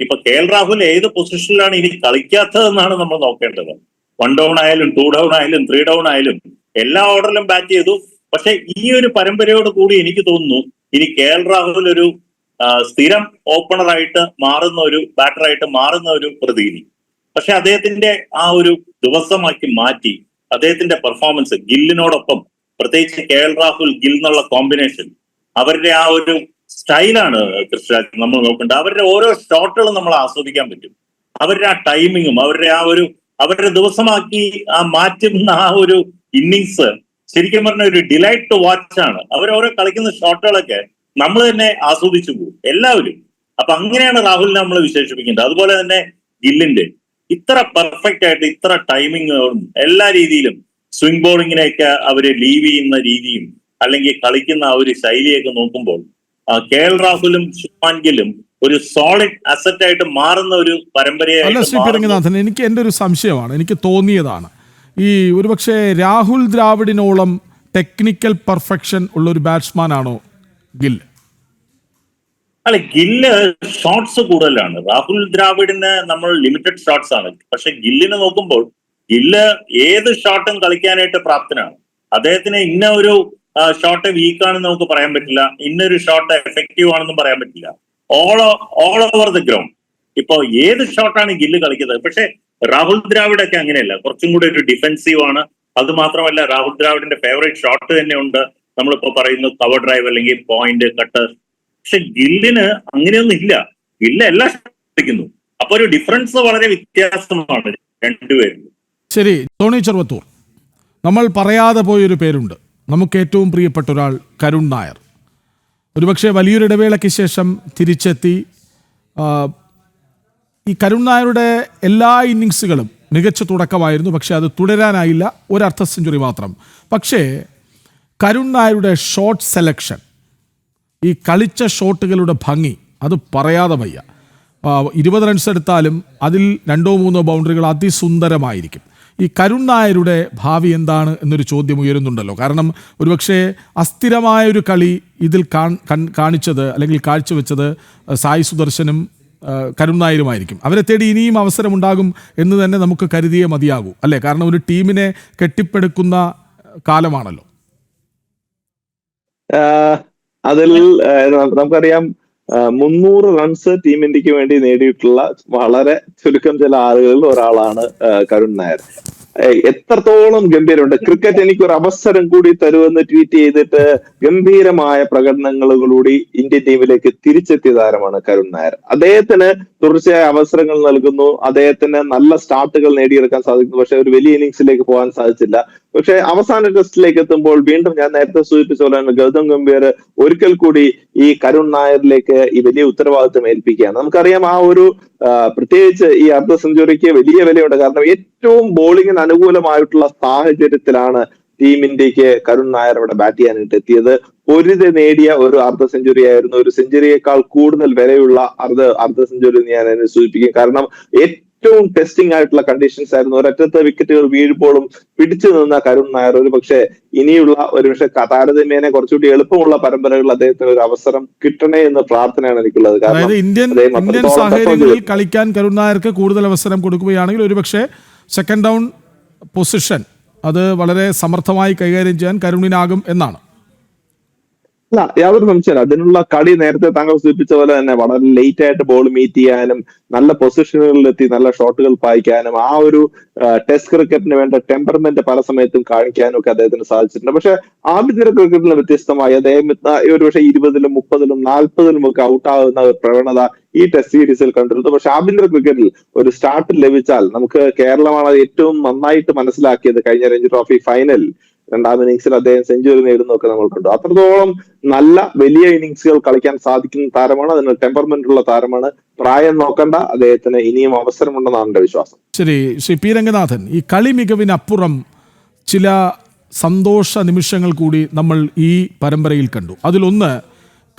ഇപ്പൊ കെ എൽ രാഹുൽ ഏത് പൊസിഷനിലാണ് ഇനി കളിക്കാത്തതെന്നാണ് നമ്മൾ നോക്കേണ്ടത്. വൺ ഡൗൺ ആയാലും ടു ഡൗൺ ആയാലും ത്രീ ഡൗൺ ആയാലും എല്ലാ ഓർഡറിലും ബാറ്റ് ചെയ്തു. പക്ഷെ ഈ ഒരു പരമ്പരയോട് കൂടി എനിക്ക് തോന്നുന്നു ഇനി കെ എൽ രാഹുൽ ഒരു സ്ഥിരം ഓപ്പണറായിട്ട് മാറുന്ന ഒരു ബാറ്ററായിട്ട് മാറുന്ന ഒരു പ്രതീതി പക്ഷെ അദ്ദേഹത്തിന്റെ ആ ഒരു ദിവസമാക്കി മാറ്റി അദ്ദേഹത്തിന്റെ പെർഫോമൻസ് ഗില്ലിനോടൊപ്പം പ്രത്യേകിച്ച് കെ എൽ രാഹുൽ ഗിൽ എന്നുള്ള കോമ്പിനേഷൻ അവരുടെ ആ ഒരു സ്റ്റൈലാണ് കൃഷിരാജ് നമ്മൾ നോക്കേണ്ടത്. അവരുടെ ഓരോ ഷോട്ടുകളും നമ്മൾ ആസ്വദിക്കാൻ പറ്റും. അവരുടെ ആ ടൈമിങ്ങും അവരുടെ ആ ഒരു അവരുടെ ദിവസമാക്കി ആ മാറ്റുന്ന ആ ഒരു ഇന്നിങ്സ് ശരിക്കും പറഞ്ഞ ഒരു ഡിലൈറ്റ് ടു വാച്ച് ആണ്. അവർ ഓരോ കളിക്കുന്ന ഷോട്ടുകളൊക്കെ നമ്മൾ തന്നെ ആസ്വദിച്ചു പോകും എല്ലാവരും. അപ്പൊ അങ്ങനെയാണ് രാഹുലിനെ നമ്മൾ വിശേഷിപ്പിക്കേണ്ടത്. അതുപോലെ തന്നെ ഗില്ലിന്റെ. ഇത്ര പെർഫെക്റ്റ് ആയിട്ട് ഇത്ര ടൈമിങ്ങും എല്ലാ രീതിയിലും സ്വിംഗ് ബോളിങ്ങിനെയൊക്കെ അവർ ലീവ് ചെയ്യുന്ന രീതിയും അല്ലെങ്കിൽ കളിക്കുന്ന ആ ഒരു ശൈലിയൊക്കെ നോക്കുമ്പോൾ കെ എൽ രാഹുലും ശുഭാൻ ഗില്ലും ഒരു സോളിഡ് അസറ്റ് ആയിട്ട് മാറുന്ന ഒരു പരമ്പരയായിട്ട് ശ്രീ എനിക്ക് എന്റെ ഒരു സംശയമാണ് എനിക്ക് തോന്നിയതാണ്. ഈ ഒരുപക്ഷെ രാഹുൽ ദ്രാവിഡിനോളം ടെക്നിക്കൽ പെർഫെക്ഷൻ ഉള്ള ഒരു ബാറ്റ്സ്മാൻ ആണോ ഗിൽ അല്ല ഗില്ല് ഷോട്ട്സ് കൂടുതലാണ്. രാഹുൽ ദ്രാവിഡിന് നമ്മൾ ലിമിറ്റഡ് ഷോട്ട്സ് ആണ്. പക്ഷെ ഗില്ലിനെ നോക്കുമ്പോൾ ഗില്ല് ഏത് ഷോട്ടും കളിക്കാനായിട്ട് പ്രാപ്തനാണ്. അദ്ദേഹത്തിന് ഇന്ന ഒരു ഷോട്ട് വീക്ക് ആണെന്ന് നമുക്ക് പറയാൻ പറ്റില്ല. ഇന്നൊരു ഷോട്ട് എഫക്റ്റീവ് ആണെന്നും പറയാൻ പറ്റില്ല. All all over the ground ഇപ്പൊ ഏത് ഷോട്ടാണ് ഗില്ല് കളിക്കുന്നത്? പക്ഷെ രാഹുൽ ദ്രാവിഡ് ഒക്കെ അങ്ങനെയല്ല. കുറച്ചും കൂടി ഒരു ഡിഫെൻസീവ് ആണ്. അത് മാത്രമല്ല രാഹുൽ ദ്രാവിഡിന്റെ ഫേവറേറ്റ് ഷോട്ട് തന്നെ ഉണ്ട്. നമ്മളിപ്പോ പറയുന്നു കവർ ഡ്രൈവ് അല്ലെങ്കിൽ പോയിന്റ് കട്ട് പക്ഷെ ഗില്ലിന് അങ്ങനെയൊന്നും ഇല്ല. ഗില്ല് എല്ലാ കളിക്കുന്നു. അപ്പൊ ഒരു ഡിഫറൻസ് വളരെ വ്യത്യാസമാണ് രണ്ടുപേരും ശരി ടോണി ചെറുവത്തൂർ. നമ്മൾ പറയാതെ പോയൊരു പേരുണ്ട്. നമുക്ക് ഏറ്റവും പ്രിയപ്പെട്ട ഒരാൾ കരുൺ നായർ. ഒരുപക്ഷെ വലിയൊരു ഇടവേളയ്ക്ക് ശേഷം തിരിച്ചെത്തി ഈ കരുൺ നായരുടെ എല്ലാ ഇന്നിങ്സുകളും മികച്ച തുടക്കമായിരുന്നു പക്ഷേ അത് തുടരാനായില്ല ഒരു അർദ്ധ സെഞ്ചുറി മാത്രം. പക്ഷേ കരുൺ നായരുടെ ഷോട്ട് സെലക്ഷൻ ഈ കളിച്ച ഷോട്ടുകളുടെ ഭംഗി അത് പറയാതെ വയ്യ. ഇരുപത് റൺസ് എടുത്താലും അതിൽ രണ്ടോ മൂന്നോ ബൗണ്ടറികൾ അതിസുന്ദരമായിരിക്കും. ഈ കരുൺ നായരുടെ ഭാവി എന്താണ് എന്നൊരു ചോദ്യം ഉയരുന്നുണ്ടല്ലോ. കാരണം ഒരുപക്ഷെ അസ്ഥിരമായ ഒരു കളി ഇതിൽ കാണിച്ചത് അല്ലെങ്കിൽ കാഴ്ചവെച്ചത് സായി സുദർശനും കരുൺ നായരുമായിരിക്കും. അവരെ തേടി ഇനിയും അവസരമുണ്ടാകും എന്ന് തന്നെ നമുക്ക് കരുതിയേ മതിയാകൂ അല്ലേ? കാരണം ഒരു ടീമിനെ കെട്ടിപ്പടുക്കുന്ന കാലമാണല്ലോ. അതിൽ നമുക്കറിയാം മുന്നൂറ് റൺസ് ടീം ഇന്ത്യയ്ക്ക് വേണ്ടി നേടിയിട്ടുള്ള വളരെ ചുരുക്കം ചില ആളുകളിൽ ഒരാളാണ് കരുൺ നായർ. എത്രത്തോളം ഗംഭീരമുണ്ട്. ക്രിക്കറ്റ് എനിക്ക് ഒരു അവസരം കൂടി തരുമെന്ന് ട്വീറ്റ് ചെയ്തിട്ട് ഗംഭീരമായ പ്രകടനങ്ങളോടുകൂടി ഇന്ത്യൻ ടീമിലേക്ക് തിരിച്ചെത്തിയ താരമാണ് കരുൺ നായർ. അദ്ദേഹത്തിന് തുടർച്ചയായ അവസരങ്ങൾ നൽകുന്നു. അദ്ദേഹത്തിന് നല്ല സ്റ്റാർട്ടുകൾ നേടിയെടുക്കാൻ സാധിക്കുന്നു. പക്ഷെ ഒരു വലിയ ഇന്നിങ്സിലേക്ക് പോകാൻ സാധിച്ചില്ല. പക്ഷെ അവസാന ടെസ്റ്റിലേക്ക് എത്തുമ്പോൾ വീണ്ടും ഞാൻ നേരത്തെ സൂചിപ്പിച്ച പോലെ ഗൗതം ഗംഭീർ ഒരിക്കൽ കൂടി ഈ കരുൺ നായരിലേക്ക് ഈ വലിയ ഉത്തരവാദിത്വം ഏൽപ്പിക്കുകയാണ്. നമുക്കറിയാം ആ ഒരു പ്രത്യേകിച്ച് ഈ അർദ്ധ സെഞ്ചുറിക്ക് വലിയ വിലയുണ്ട്. കാരണം ഏറ്റവും ബോളിങ്ങിന് അനുകൂലമായിട്ടുള്ള സാഹചര്യത്തിലാണ് ടീം ഇന്ത്യയ്ക്ക് കരുൺ നായർ അവിടെ ബാറ്റ് ചെയ്യാനായിട്ട് എത്തിയത്. പൊരുതി നേടിയ ഒരു അർദ്ധ സെഞ്ചുറി ആയിരുന്നു. ഒരു സെഞ്ചുറിയേക്കാൾ കൂടുതൽ വിലയുള്ള അർദ്ധ അർദ്ധ സെഞ്ചുറി ഞാൻ അതിനെ സൂചിപ്പിക്കും. കാരണം ഏറ്റവും ടെസ്റ്റിംഗ് ആയിട്ടുള്ള കണ്ടീഷൻസ് ആയിരുന്നു. ഒരറ്റത്തെ വിക്കറ്റുകൾ വീഴുമ്പോഴും പിടിച്ചു നിന്ന കരുൺ നായർ ഒരു പക്ഷേ ഇനിയുള്ള ഒരു പക്ഷേ താരതമ്യേനെ കുറച്ചുകൂടി എളുപ്പമുള്ള പരമ്പരകളിൽ അദ്ദേഹത്തിന് ഒരു അവസരം കിട്ടണേ എന്ന പ്രാർത്ഥനയാണ് എനിക്കുള്ളത്. കാരണം ഇന്ത്യൻ ഇന്ത്യൻ സാഹചര്യങ്ങളിൽ കളിക്കാൻ കരുൺ നായർക്ക് കൂടുതൽ അവസരം കൊടുക്കുകയാണെങ്കിൽ ഒരുപക്ഷെ സെക്കൻഡ് ഡൗൺ പൊസിഷൻ അത് വളരെ സമർത്ഥമായി കൈകാര്യം ചെയ്യാൻ കരുണിനാകും എന്നാണ്. അല്ല യാതൊരു സംശയമല്ല. അതിനുള്ള കളി നേരത്തെ താങ്കൾ സൂചിപ്പിച്ച പോലെ തന്നെ വളരെ ലേറ്റ് ആയിട്ട് ബോൾ മീറ്റ് ചെയ്യാനും നല്ല പൊസിഷനുകളിലെത്തി നല്ല ഷോട്ടുകൾ പായിക്കാനും ആ ഒരു ടെസ്റ്റ് ക്രിക്കറ്റിന് വേണ്ട ടെമ്പർമെന്റ് പല സമയത്തും കാണിക്കാനും ഒക്കെ അദ്ദേഹത്തിന് സാധിച്ചിട്ടുണ്ട്. പക്ഷെ ആഭ്യന്തര ക്രിക്കറ്റിന് വ്യത്യസ്തമായി അദ്ദേഹം ഇത്ത- ഒരു പക്ഷേ ഇരുപതിലും മുപ്പതിലും നാൽപ്പതിലും ഒക്കെ ഔട്ടാകുന്ന പ്രവണത ഈ ടെസ്റ്റ് സീരീസിൽ കണ്ടിരുന്നു. പക്ഷെ ആഭ്യന്തര ക്രിക്കറ്റിൽ ഒരു സ്റ്റാർട്ട് ലഭിച്ചാൽ നമുക്ക് കേരളമാണ് ഏറ്റവും നന്നായിട്ട് മനസ്സിലാക്കിയത് കഴിഞ്ഞ രഞ്ജി ട്രോഫി ഫൈനൽ രണ്ടാം ഇന്നിങ്സിൽ അദ്ദേഹം സെഞ്ചുറി നേടുന്നതൊക്കെ നമ്മൾ കണ്ടു അത്രത്തോളം നല്ല വലിയ ഇന്നിങ്സുകൾ കളിക്കാൻ സാധിക്കുന്ന താരമാണ്. അതിന് ടെമ്പർമെന്റ് ഉള്ള താരമാണ്. പ്രായം നോക്കണ്ട. അദ്ദേഹത്തിന് ഇനിയും അവസരമുണ്ടെന്നാണ് എന്റെ വിശ്വാസം. ശരി ശ്രീ പി രംഗനാഥൻ ഈ കളി മികവിനപ്പുറം ചില സന്തോഷ നിമിഷങ്ങൾ കൂടി നമ്മൾ ഈ പരമ്പരയിൽ കണ്ടു. അതിലൊന്ന്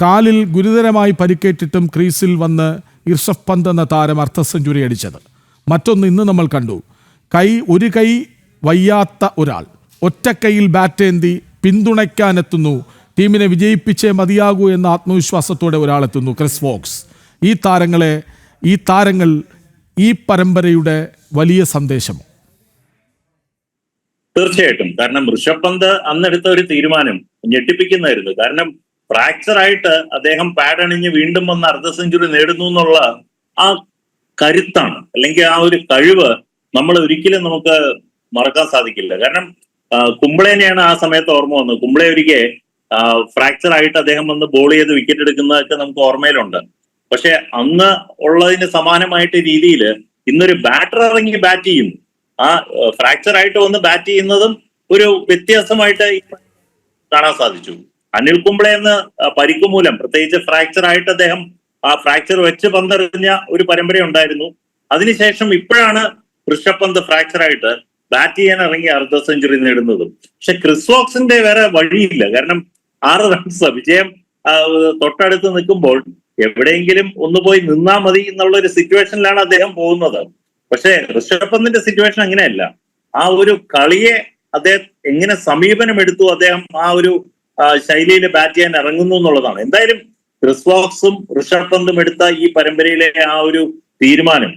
കാലിൽ ഗുരുതരമായി പരിക്കേറ്റിട്ടും ക്രീസിൽ വന്ന് ഇർഷഫ് പന്ത് എന്ന താരം അർദ്ധ സെഞ്ചുറി അടിച്ചത്. മറ്റൊന്ന് ഇന്ന് നമ്മൾ കണ്ടു. കൈ ഒരു കൈ വയ്യാത്ത ഒരാൾ. ഒറ്റക്കൈയിൽ ബാറ്റേന്തി പിന്തുണയ്ക്കാനെത്തുന്നു. ടീമിനെ വിജയിപ്പിച്ചേ മതിയാകൂ എന്ന ആത്മവിശ്വാസത്തോടെ ഒരാളെത്തുന്നു ക്രിസ് വോക്സ് ഈ താരങ്ങളെ ഈ താരങ്ങൾ ഈ പരമ്പരയുടെ വലിയ സന്ദേശം. തീർച്ചയായിട്ടും. കാരണം ഋഷഭ് പന്ത് അന്നെടുത്ത ഒരു തീരുമാനം ഞെട്ടിപ്പിക്കുന്നതായിരുന്നു. കാരണം ഫ്രാക്ചർ ആയിട്ട് അദ്ദേഹം പാഡ് അണിഞ്ഞ് വീണ്ടും വന്ന് അർദ്ധ സെഞ്ചുറി നേടുന്നു എന്നുള്ള ആ കരുത്താണ്. അല്ലെങ്കിൽ ആ ഒരു കഴിവ് നമ്മൾ ഒരിക്കലും നമുക്ക് മറക്കാൻ സാധിക്കില്ല. കാരണം കുംബ്ലേനെയാണ് ആ സമയത്ത് ഓർമ്മ വന്നത്. കുംബ്ലെ ഒരിക്കെ ഫ്രാക്ചർ ആയിട്ട് അദ്ദേഹം വന്ന് ബോൾ ചെയ്ത് വിക്കറ്റ് എടുക്കുന്നതൊക്കെ നമുക്ക് ഓർമ്മയിലുണ്ട്. പക്ഷെ അന്ന് ഉള്ളതിന് സമാനമായിട്ട് രീതിയിൽ ഇന്നൊരു ബാറ്റർ ഇറങ്ങി ബാറ്റ് ചെയ്യുന്നു ആ ഫ്രാക്ചർ ആയിട്ട് വന്ന് ബാറ്റ് ചെയ്യുന്നതും ഒരു വ്യത്യാസമായിട്ട് കാണാൻ സാധിച്ചു. അനിൽ കുംബ്ലെ എന്ന് പരിക്ക് മൂലം പ്രത്യേകിച്ച് ഫ്രാക്ചർ ആയിട്ട് അദ്ദേഹം ആ ഫ്രാക്ചർ വെച്ച് പന്തെറിഞ്ഞ ഒരു പരമ്പര ഉണ്ടായിരുന്നു. അതിനുശേഷം ഇപ്പോഴാണ് ഋഷഭ് പന്ത് ഫ്രാക്ചർ ആയിട്ട് ബാറ്റ് ചെയ്യാൻ ഇറങ്ങി അർദ്ധ സെഞ്ചുറി നേടുന്നതും. പക്ഷെ ക്രിസ്വോക്സിന്റെ വേറെ വഴിയില്ല. കാരണം ആറ് റൺസ് വിജയം തൊട്ടടുത്ത് നിൽക്കുമ്പോൾ എവിടെയെങ്കിലും ഒന്ന് പോയി നിന്നാ മതി എന്നുള്ള ഒരു സിറ്റുവേഷനിലാണ് അദ്ദേഹം പോകുന്നത്. പക്ഷെ ഋഷഭ് പന്തിന്റെ സിറ്റുവേഷൻ അങ്ങനെയല്ല. ആ ഒരു കളിയെ അദ്ദേഹം എങ്ങനെ സമീപനം എടുത്തു അദ്ദേഹം ആ ഒരു ശൈലിയിൽ ബാറ്റ് ചെയ്യാൻ ഇറങ്ങുന്നു എന്നുള്ളതാണ്. എന്തായാലും ക്രിസ്വോക്സും ഋഷഭ് പന്തും എടുത്ത ഈ പരമ്പരയിലെ ആ ഒരു തീരുമാനം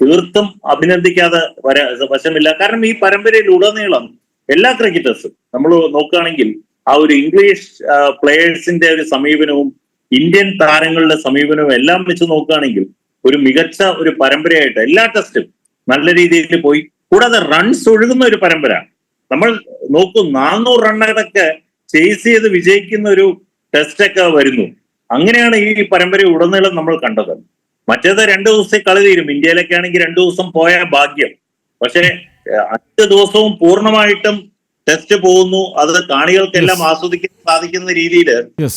തീർത്തും അഭിനന്ദിക്കാതെ വര വശമില്ല. കാരണം ഈ പരമ്പരയിൽ ഉടനീളം എല്ലാ ക്രിക്കറ്റേഴ്സും നമ്മൾ നോക്കുകയാണെങ്കിൽ ആ ഒരു ഇംഗ്ലീഷ് പ്ലേയേഴ്സിന്റെ ഒരു സമീപനവും ഇന്ത്യൻ താരങ്ങളുടെ സമീപനവും എല്ലാം വെച്ച് നോക്കുകയാണെങ്കിൽ ഒരു മികച്ച ഒരു പരമ്പരയായിട്ട് എല്ലാ ടെസ്റ്റും നല്ല രീതിയിൽ പോയി. കൂടാതെ റൺസ് ഒഴുകുന്ന ഒരു പരമ്പര. നമ്മൾ നോക്കൂ നാനൂറ് റണ്ണുകളൊക്കെ ചേസ് ചെയ്ത് വിജയിക്കുന്ന ഒരു ടെസ്റ്റൊക്കെ വരുന്നു. അങ്ങനെയാണ് ഈ പരമ്പര ഉടനീളം നമ്മൾ കണ്ടത്. മറ്റേത് രണ്ടു ദിവസത്തെ കളി തീരും. ഇന്ത്യയിലൊക്കെ ആണെങ്കിൽ രണ്ടു ദിവസം പോയ ഭാഗ്യം. പക്ഷെ അഞ്ച് ദിവസവും പൂർണമായിട്ടും ടെസ്റ്റ് പോകുന്നു. അത് കാണികൾക്കെല്ലാം ആസ്വദിക്കാൻ സാധിക്കുന്ന രീതിയിൽ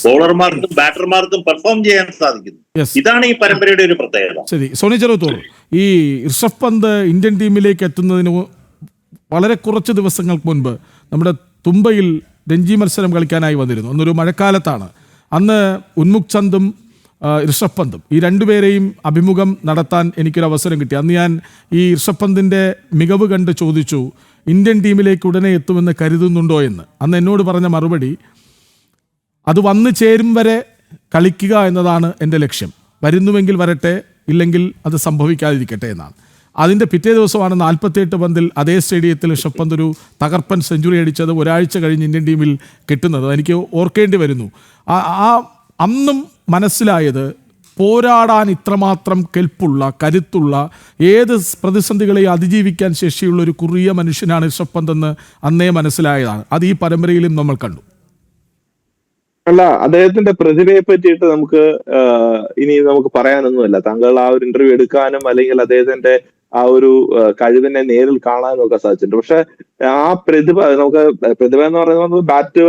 ബോളർമാർക്കും ബാറ്റർമാർക്കും പെർഫോം ചെയ്യാൻ സാധിക്കുന്നു. ഇതാണ് ഈ പരമ്പരയുടെ ഒരു പ്രത്യേകത. ശരി. സോണി ചെറുത്തൂർ ഈ ഋഷഭ് പന്ത് ഇന്ത്യൻ ടീമിലേക്ക് എത്തുന്നതിന് വളരെ കുറച്ച് ദിവസങ്ങൾക്ക് മുൻപ് നമ്മുടെ തുമ്പയിൽ രഞ്ജി മത്സരം കളിക്കാനായി വന്നിരുന്നു. അന്നൊരു മഴക്കാലത്താണ്. അന്ന് ഉന്മുക് ചന്ദും ഋഷഭ് പന്തും ഈ രണ്ടുപേരെയും അഭിമുഖം നടത്താൻ എനിക്കൊരു അവസരം കിട്ടി. അന്ന് ഞാൻ ഈ ഋഷഭ് പന്തിന്റെ മികവ് കണ്ട് ചോദിച്ചു ഇന്ത്യൻ ടീമിലേക്ക് ഉടനെ എത്തുമെന്ന് കരുതുന്നുണ്ടോ എന്ന്? അന്ന് എന്നോട് പറഞ്ഞ മറുപടി അത് വന്നു ചേരും വരെ കളിക്കുക എന്നതാണ് എന്റെ ലക്ഷ്യം. വരുന്നുവെങ്കിൽ വരട്ടെ ഇല്ലെങ്കിൽ അത് സംഭവിക്കാതിരിക്കട്ടെ എന്നാണ്. അതിന്റെ പിറ്റേ ദിവസമാണ് നാൽപ്പത്തിയെട്ട് പന്തിൽ അതേ സ്റ്റേഡിയത്തിൽ ഋഷഭ് പന്ത് ഒരു തകർപ്പൻ സെഞ്ചുറി അടിച്ചത് ഒരാഴ്ച കഴിഞ്ഞ് ഇന്ത്യൻ ടീമിൽ കിട്ടുന്നത്. എനിക്ക് ഓർക്കേണ്ടി വരുന്നു. ആ അന്നും മനസ്സിലായത് പോരാടാൻ ഇത്രമാത്രം കെൽപ്പുള്ള കരുത്തുള്ള ഏത് പ്രതിസന്ധികളെയും അതിജീവിക്കാൻ ശേഷിയുള്ള ഒരു കുറിയ മനുഷ്യനാണ് ഋഷഭ് അന്നേ മനസ്സിലായതാണ്. അത് ഈ പരമ്പരയിലും നമ്മൾ കണ്ടു. അല്ല അദ്ദേഹത്തിന്റെ പ്രതിഭയെ പറ്റിയിട്ട് നമുക്ക് ഇനി നമുക്ക് പറയാനൊന്നുമില്ല. താങ്കൾ ആ ഒരു ഇന്റർവ്യൂ എടുക്കാനും അല്ലെങ്കിൽ അദ്ദേഹത്തിന്റെ ആ ഒരു കഴിവിനെ നേരിൽ കാണാനും ഒക്കെ സാധിച്ചിട്ടുണ്ട്. പക്ഷെ ആ പ്രതിഭ നമുക്ക് പ്രതിഭ എന്ന് പറയുന്നത് ബാറ്റ്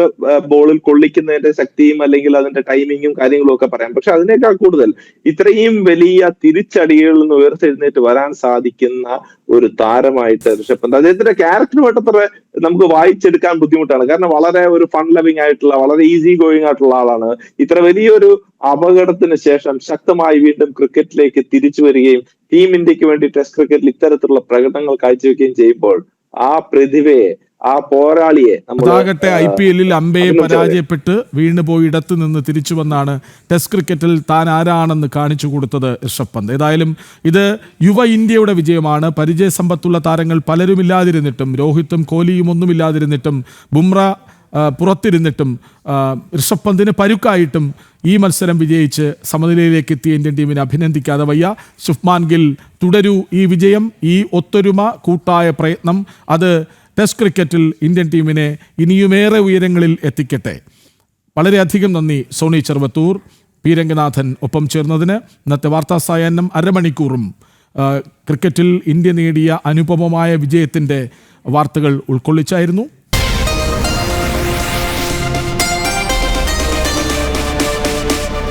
ബോളിൽ കൊള്ളിക്കുന്നതിന്റെ ശക്തിയും അല്ലെങ്കിൽ അതിന്റെ ടൈമിങ്ങും കാര്യങ്ങളും ഒക്കെ പറയാം. പക്ഷെ അതിനേക്കാൾ കൂടുതൽ ഇത്രയും വലിയ തിരിച്ചടികളിൽ നിന്ന് ഉയർത്തെഴുന്നേറ്റ് വരാൻ സാധിക്കുന്ന ഒരു താരമായിട്ട് ഋഷഭ് പന്ത് അദ്ദേഹത്തിന്റെ ക്യാരക്ടറുമായിട്ട് അത്ര നമുക്ക് വായിച്ചെടുക്കാൻ ബുദ്ധിമുട്ടാണ്. കാരണം വളരെ ഒരു ഫൺ ലവിങ് ആയിട്ടുള്ള വളരെ ഈസി ഗോയിങ് ആയിട്ടുള്ള ആളാണ്. ഇത്ര വലിയൊരു അപകടത്തിന് ശേഷം ശക്തമായി വീണ്ടും ക്രിക്കറ്റിലേക്ക് തിരിച്ചു വരികയും ടീം ഇന്ത്യയ്ക്ക് വേണ്ടി ടെസ്റ്റ് ക്രിക്കറ്റിൽ ഇത്തരത്തിലുള്ള പ്രകടനങ്ങൾ കാഴ്ചവെക്കുകയും ചെയ്യുമ്പോൾ ആ പ്രതിഭയെ ആ പോരാളിയെ അതാകട്ടെ ഐ പി എല്ലിൽ അമ്പയെ പരാജയപ്പെട്ട് വീണ് പോയി ഇടത്തു നിന്ന് തിരിച്ചു വന്നാണ് ടെസ്റ്റ് ക്രിക്കറ്റിൽ താൻ ആരാണെന്ന് കാണിച്ചു കൊടുത്തത് ഋഷഭ് പന്ത്. ഏതായാലും ഇത് യുവ ഇന്ത്യയുടെ വിജയമാണ്. പരിചയസമ്പത്തുള്ള താരങ്ങൾ പലരും ഇല്ലാതിരുന്നിട്ടും രോഹിത്തും കോഹ്ലിയും ഒന്നുമില്ലാതിരുന്നിട്ടും ബുംറ പുറത്തിരുന്നിട്ടും ഋഷഭ് പന്തിന് പരുക്കായിട്ടും ഈ മത്സരം വിജയിച്ച് സമനിലയിലേക്ക് എത്തിയ ഇന്ത്യൻ ടീമിനെ അഭിനന്ദിക്കാതെ വയ്യ. ശുഭ്മാൻ ഗിൽ തുടരൂ ഈ വിജയം ഈ ഒത്തൊരുമ കൂട്ടായ പ്രയത്നം. അത് ടെസ്റ്റ് ക്രിക്കറ്റിൽ ഇന്ത്യൻ ടീമിനെ ഇനിയുമേറെ ഉയരങ്ങളിൽ എത്തിക്കട്ടെ. വളരെയധികം നന്ദി സോണി ചെറുവത്തൂർ. പി. രംഗനാഥൻ ഒപ്പം ചേർന്നതിന് ഇന്നത്തെ വാർത്താ സായാഹ്നം അരമണിക്കൂറും. ക്രിക്കറ്റിൽ ഇന്ത്യ നേടിയ അനുപമമായ വിജയത്തിന്റെ വാർത്തകൾ ഉൾക്കൊള്ളിച്ചായിരുന്നു.